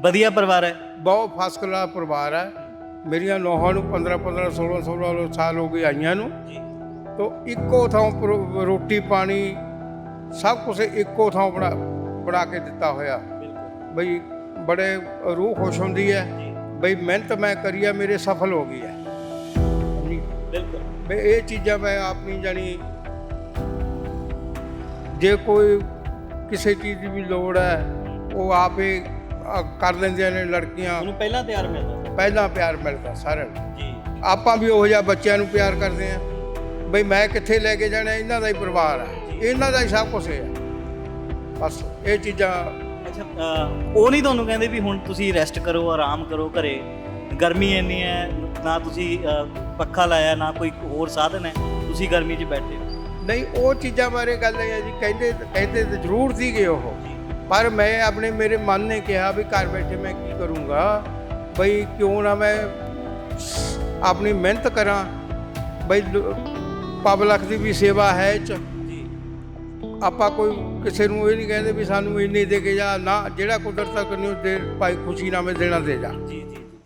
ਵਧੀਆ ਪਰਿਵਾਰ ਹੈ? ਬਹੁਤ ਫਸਟ ਕਲਾਸ ਪਰਿਵਾਰ ਹੈ। ਮੇਰੀਆਂ ਨੌਹਾਂ ਨੂੰ 15 15 16 16 ਸਾਲ ਹੋ ਗਏ ਆਈਆਂ ਨੂੰ। ਜੀ। ਤੋ ਇੱਕੋ ਥਾਂ ਰੋਟੀ ਪਾਣੀ ਸਭ ਕੁਝ ਇੱਕੋ ਥਾਂ ਬਣਾ ਬਣਾ ਕੇ ਦਿੱਤਾ ਹੋਇਆ। ਬਿਲਕੁਲ। ਬਈ ਬੜੇ ਰੂਹ ਖੁਸ਼ ਹੁੰਦੀ ਹੈ। ਬਈ ਮਿਹਨਤ ਮੈਂ ਕਰੀ ਹੈ ਮੇਰੇ ਸਫਲ ਹੋ ਗਈ ਹੈ। ਬਿਲਕੁਲ। ਬਈ ਇਹ ਚੀਜ਼ਾਂ ਮੈਂ ਆਪਣੀ ਜਾਣੀ। ਜੇ ਕੋਈ ਕਿਸੇ ਚੀਜ਼ ਦੀ ਵੀ ਲੋੜ ਹੈ ਉਹ ਆਪੇ ਅ, ਕਰ ਲੈਂਦੀਆਂ ਨੇ ਲੜਕੀਆਂ। ਤੁਹਾਨੂੰ ਪਹਿਲਾਂ ਤਿਆਰ ਮਿਲਦਾ ਪਹਿਲਾਂ ਪਿਆਰ ਮਿਲਦਾ ਸਾਰਿਆਂ ਨੂੰ। ਜੀ। ਆਪਾਂ ਵੀ ਉਹੋ ਜਿਹਾ ਬੱਚਿਆਂ ਨੂੰ ਪਿਆਰ ਕਰਦੇ ਆ ਬਈ ਮੈਂ ਕਿੱਥੇ ਲੈ ਕੇ ਜਾਣਾ ਇਹਨਾਂ ਦਾ ਹੀ ਪਰਿਵਾਰ ਹੈ ਇਹਨਾਂ ਦਾ ਹੀ ਸਭ ਕੁਝ ਹੈ। ਬਸ ਇਹ ਚੀਜ਼ਾਂ ਅੱਛਾ ਉਹ ਨਹੀਂ ਤੁਹਾਨੂੰ ਕਹਿੰਦੇ ਵੀ ਹੁਣ ਤੁਸੀਂ ਰੈਸਟ ਕਰੋ ਆਰਾਮ ਕਰੋ ਘਰੇ। ਗਰਮੀ ਇੰਨੀ ਹੈ ਨਾ ਤੁਸੀਂ ਪੱਖਾ ਲਾਇਆ ਨਾ ਕੋਈ ਹੋਰ ਸਾਧਨ ਹੈ ਤੁਸੀਂ ਗਰਮੀ 'ਚ ਬੈਠੇ ਹੋ। ਨਹੀਂ ਉਹ ਚੀਜ਼ਾਂ ਬਾਰੇ ਗੱਲ ਇਹ ਹੈ ਜੀ ਕਹਿੰਦੇ ਕਹਿੰਦੇ ਤਾਂ ਜ਼ਰੂਰ ਸੀਗੇ ਉਹ। ਪਰ ਮੈਂ ਆਪਣੇ ਮੇਰੇ ਮਨ ਨੇ ਕਿਹਾ ਵੀ ਘਰ ਬੈਠੇ ਮੈਂ ਕੀ ਕਰੂੰਗਾ? ਬਈ ਕਿਉਂ ਨਾ ਮੈਂ ਆਪਣੀ ਮਿਹਨਤ ਕਰਾਂ? ਬਈ ਪਬਲਿਕ ਦੀ ਵੀ ਸੇਵਾ ਹੈ ਚ। ਜੀ। ਆਪਾਂ ਕੋਈ ਕਿਸੇ ਨੂੰ ਇਹ ਨਹੀਂ ਕਹਿੰਦੇ ਵੀ ਸਾਨੂੰ ਇੰਨੇ ਦੇ ਕੇ ਜਾ ਨਾ ਜਿਹੜਾ ਕੁਦਰਤ ਤੱਕ ਨਹੀਂ ਦੇ ਭਾਈ ਖੁਸ਼ੀ ਨਾਲ ਮੈਂ ਦੇਣਾ ਦੇ ਜਾ। ਜੀ ਜੀ।